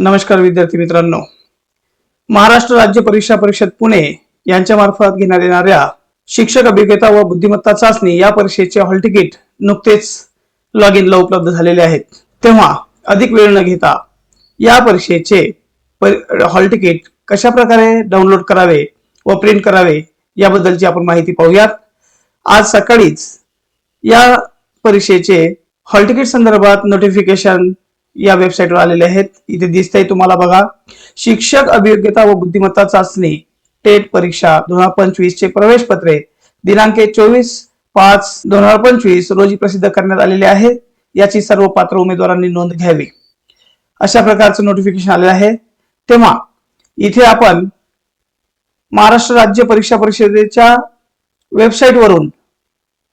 नमस्कार विद्यार्थी मित्रांनो. महाराष्ट्र राज्य परीक्षा परिषद पुणे यांच्या मार्फत घेण्यात येणाऱ्या शिक्षक अभिज्ञता व बुद्धिमत्ता चाचणी या परीक्षेचे हॉल तिकीट नुकतेच लॉग इनला उपलब्ध झालेले आहेत. तेव्हा अधिक वेळ न घेता या परीक्षेचे हॉल तिकीट कशा प्रकारे डाउनलोड करावे व प्रिंट करावे याबद्दलची आपण माहिती पाहूयात. आज सकाळीच या परीक्षेचे हॉल तिकीट संदर्भात नोटिफिकेशन या वेबसाईटवर आलेले आहेत. इथे दिसतंय तुम्हाला बघा शिक्षक अभियोग्यता व बुद्धिमत्ता चाचणी टेट परीक्षा दोन हजार पंचवीस चे प्रवेश पत्रे दिनांक चोवीस पाच दोन हजार पंचवीस रोजी प्रसिद्ध करण्यात आलेले आहे याची सर्व पात्र उमेदवारांनी नोंद घ्यावी. अशा प्रकारचं नोटिफिकेशन आलेलं आहे. तेव्हा इथे आपण महाराष्ट्र राज्य परीक्षा परिषदेच्या वेबसाईटवरून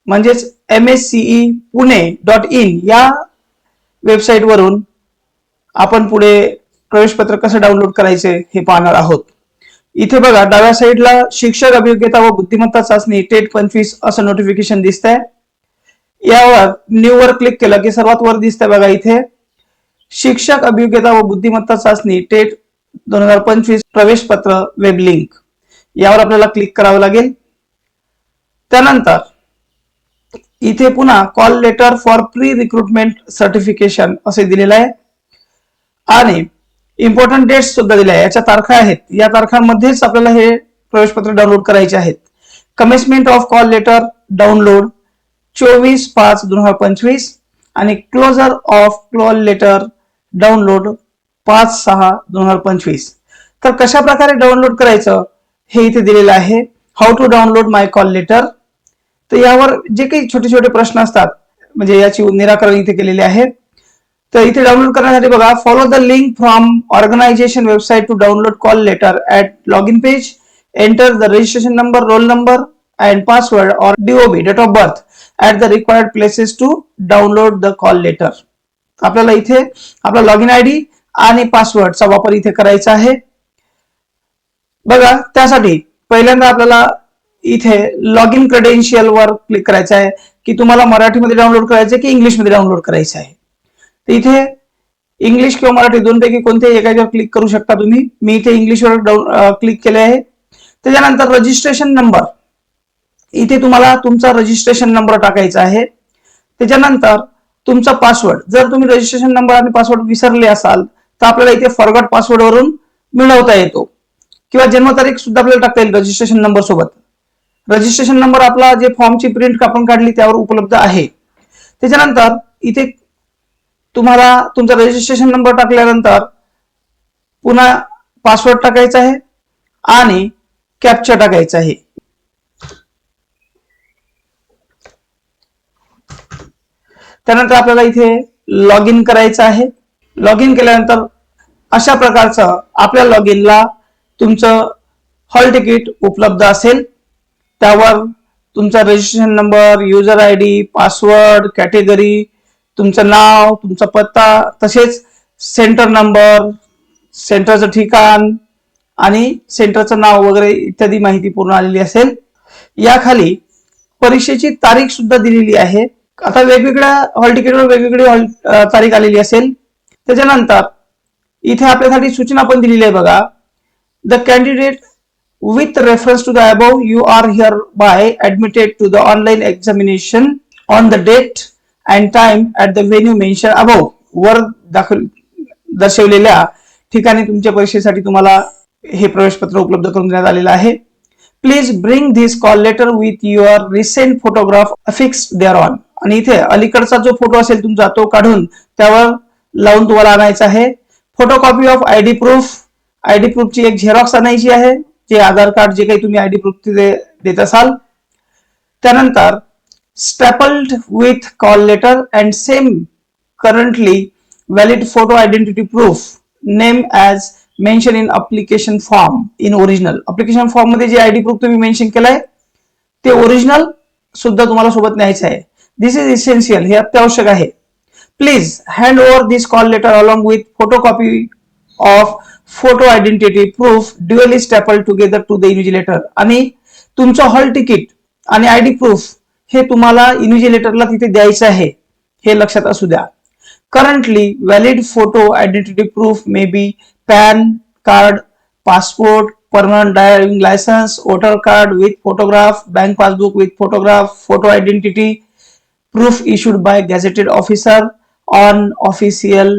म्हणजेच M S C E Pune dot in या वेबसाईट वरून आपण पुढे प्रवेशपत्र कसं डाउनलोड करायचे हे पाहणार आहोत. इथे बघा डाव्या साईडला शिक्षक अभियोग्यता व बुद्धिमत्ता चाचणी टेट पंचवीस असं नोटिफिकेशन दिसतंय. यावर न्यू वर क्लिक केलं की सर्वात वर दिसतंय बघा इथे. शिक्षक अभियोग्यता व बुद्धिमत्ता चाचणी टेट दोन हजार पंचवीस प्रवेशपत्र वेब लिंक यावर आपल्याला क्लिक करावं लागेल. त्यानंतर इथे पुन्हा call letter for pre recruitment certification असे दिलेलं आहे. आणि इम्पॉर्टंट डेट्स सुद्धा दिल्या याच्या तारखा आहेत. या तारखांमध्येच आपल्याला हे प्रवेशपत्र डाउनलोड करायचे आहेत. Commencement of call letter download चोवीस पाच दोन हजार पंचवीस आणि closure of call letter download पाच सहा दोन हजार पंचवीस. तर कशा प्रकारे डाउनलोड करायचं हे इथे दिलेलं आहे. How to download my call letter तर यावर जे काही छोटे छोटे प्रश्न असतात म्हणजे याची निराकरण इथे केलेले आहे. तर इथे डाउनलोड करण्यासाठी बघा follow the link from organisation website to download call letter at log in page enter the registration number roll number and password or DOB date of birth at the required places to download the call letter आपल्याला इथे आपला log in I D आणि पासवर्डचा वापर इथे करायचा आहे. बघा त्यासाठी पहिल्यांदा आपल्याला इथे लॉग इन क्रेडेन्शियल वर क्लिक करायचं आहे की तुम्हाला मराठीमध्ये डाउनलोड करायचं आहे की इंग्लिशमध्ये डाउनलोड करायचं आहे. तर इथे इंग्लिश किंवा मराठी दोनपैकी कोणत्याही एकाच्यावर क्लिक करू शकता तुम्ही. मी इथे इंग्लिशवर डाऊन क्लिक केले आहे. त्याच्यानंतर रजिस्ट्रेशन नंबर इथे तुम्हाला तुमचा रजिस्ट्रेशन नंबर टाकायचा आहे. त्याच्यानंतर तुमचा पासवर्ड जर तुम्ही रजिस्ट्रेशन नंबर आणि पासवर्ड विसरले असाल तर आपल्याला इथे फॉरगॉट पासवर्ड वरून मिळवता येतो. किंवा जन्मतारीख सुद्धा आपल्याला टाकता येईल रजिस्ट्रेशन नंबर सोबत. रजिस्ट्रेशन नंबर आपला जे फॉर्मची प्रिंट आपण काढली त्यावर उपलब्ध आहे. त्याच्यानंतर इथे तुम्हाला तुमचा रजिस्ट्रेशन नंबर टाकल्यानंतर पुन्हा पासवर्ड टाकायचा आहे आणि कॅप्चा टाकायचा आहे. त्यानंतर आपल्याला इथे लॉग इन करायचं आहे. लॉग इन केल्यानंतर अशा प्रकारचं आपल्या लॉग इनला तुमचं हॉल तिकीट उपलब्ध असेल. त्यावर तुमचा registration number user I D password category तुमचं नाव तुमचा पत्ता तसेच सेंटर नंबर सेंटरचं ठिकाण आणि सेंटरचं नाव वगैरे इत्यादी माहिती पूर्ण आलेली असेल. याखाली परीक्षेची तारीख सुद्धा दिलेली आहे. आता वेगवेगळ्या हॉल तिकीटवर वेगवेगळी हॉल तारीख आलेली असेल. त्याच्यानंतर इथे आपल्यासाठी सूचना पण दिलेली आहे बघा. The candidate with reference to the above you are hereby admitted to the online examination on the date and time at the venue mention above वर दाखल दर्शवलेल्या ठिकाणी तुमच्या परीक्षेसाठी तुम्हाला हे प्रवेशपत्र उपलब्ध करून देण्यात आलेलं आहे. Please bring this call letter with your recent photograph affix thereon आणि इथे अलीकडचा जो फोटो असेल तुमचा तो काढून त्यावर लावून तुम्हाला आणायचा आहे. Photocopy of ID proof ID प्रूफची एक झेरॉक्स आणायची आहे जे आधार कार्ड जे काही तुम्ही आयडी प्रूफ तिथे देत असाल. त्यानंतर stapled with call letter and same currently valid photo identity proof name as mention in application form in original application फॉर्ममध्ये जे आयडी प्रूफ तुम्ही मेन्शन केलंय ते ओरिजिनल सुद्धा तुम्हाला सोबत न्यायचं आहे. दिस इज इसेन्शियल हे अत्यावश्यक आहे. Please hand over this call letter along with photocopy of photo identity proof duly stapled together to the invigilator आणि तुमचं हॉल तिकीट आणि आयडी प्रूफ हे तुम्हाला इन्व्हिजिलेटरला तिथे द्यायचं आहे. हे लक्षात असू द्या. Currently valid photo identity proof may be PAN card passport permanent driving licence voter card with photograph bank passbook with photograph photo identity proof issued by gazetted officer on official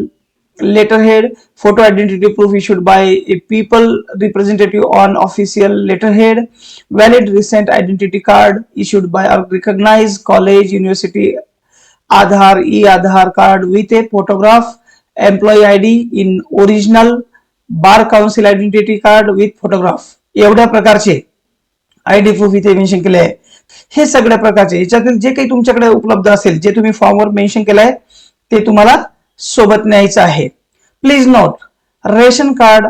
letterhead photo identity proof issued by a people representative on official letterhead valid recent identity card issued by a recognized college university Aadhaar e-Aadhaar card with a photograph, employee ID in original, bar council identity card with photograph. एवढ्या प्रकारचे I D proof इथे mention केले आहे हे सगळ्या प्रकारचे याच्यातील जे काही तुमच्याकडे उपलब्ध असेल जे तुम्ही फॉर्मवर मेन्शन केलं आहे ते तुम्हाला सोबत न्यायचं आहे. Please note ration card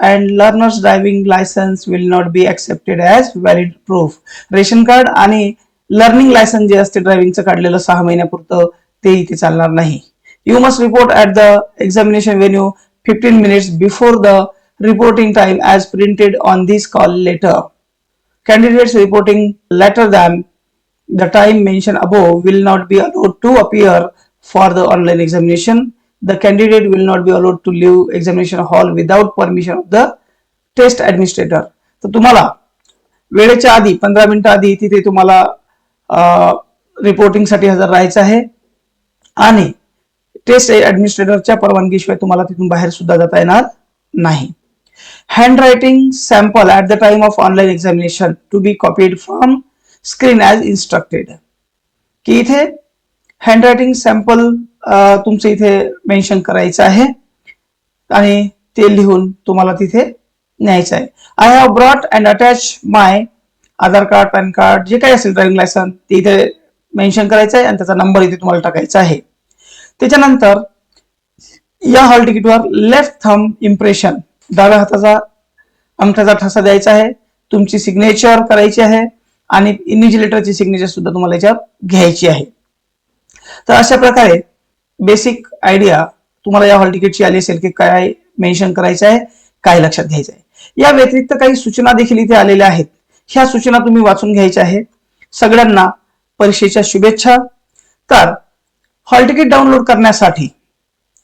and learners driving licence will not be accepted as valid proof ration card आणि लर्निंग लायसन्स जे असते ड्रायव्हिंगचं काढलेलं सहा महिन्यापुरतं ते इथे चालणार नाही. You must report at the examination venue fifteen minutes before the reporting time as printed on this call letter candidates reporting later than the time mentioned above will not be allowed to appear for the online examination. The candidate will not be allowed to leave examination hall without permission of the test administrator तर तुम्हाला वेळेच्या आधी पंधरा मिनिटं आधी तिथे तुम्हाला रिपोर्टिंगसाठी हजर राहायचं आहे आणि टेस्ट ॲडमिनिस्ट्रेटरच्या परवानगीशिवाय तुम्हाला तिथून बाहेर सुद्धा जाता येणार नाही handwriting sample at the time of online examination to be copied from screen as instructed की इथे हँडरायटिंग सॅम्पल तुमचं इथे मेन्शन करायचं आहे. आणि ते लिहून तुम्हाला तिथे न्यायचं आहे. I have brought and attach my Aadhaar card PAN card जे काही असेल ड्रायव्हिंग लायसन ते इथे मेन्शन करायचं आहे आणि त्याचा नंबर इथे तुम्हाला टाकायचा आहे. त्याच्यानंतर या हॉल तिकीटवर लेफ्ट थंब इम्प्रेशन डाव्या हाताचा अंगठ्याचा ठसा द्यायचा आहे तुमची सिग्नेचर करायची आहे आणि इनिजिलेटरची सिग्नेचर सुद्धा तुम्हाला याच्यावर घ्यायची आहे. तर अशा प्रकारे बेसिक आयडिया तुम्हाला या हॉल तिकीटची आली असेल की काय मेन्शन करायचं आहे काय लक्षात घ्यायचं आहे. या व्यतिरिक्त काही सूचना देखील इथे आलेल्या आहेत. ह्या सूचना तुम्ही वाचून घ्यायच्या आहे सगळ्यांना परीक्षेच्या शुभेच्छा. तर हॉल तिकीट डाउनलोड करण्यासाठी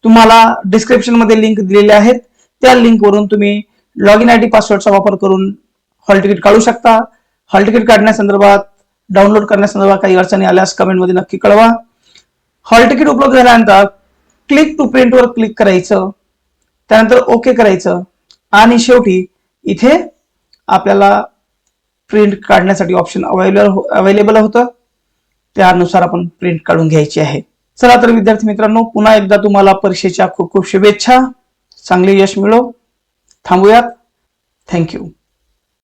तुम्हाला डिस्क्रिप्शनमध्ये लिंक दिलेले आहेत. त्या लिंकवरून तुम्ही लॉग इन आय डी पासवर्डचा वापर करून हॉल तिकीट काढू शकता. हॉल तिकीट काढण्यासंदर्भात डाउनलोड करण्यासंदर्भात काही अडचणी आल्यास कमेंटमध्ये नक्की कळवा. हॉल तिकीट उपलब्ध झाल्यानंतर क्लिक टू प्रिंट वर क्लिक करायचं. त्यानंतर ओके करायचं. आणि शेवटी इथे आपल्याला प्रिंट काढण्यासाठी ऑप्शन अवेलेबल अवेलेबल होतं. त्यानुसार आपण प्रिंट काढून घ्यायची आहे. चला तर विद्यार्थी मित्रांनो पुन्हा एकदा तुम्हाला परीक्षेच्या खूप खूप शुभेच्छा. चांगले यश मिळो. थांबूयात. थँक्यू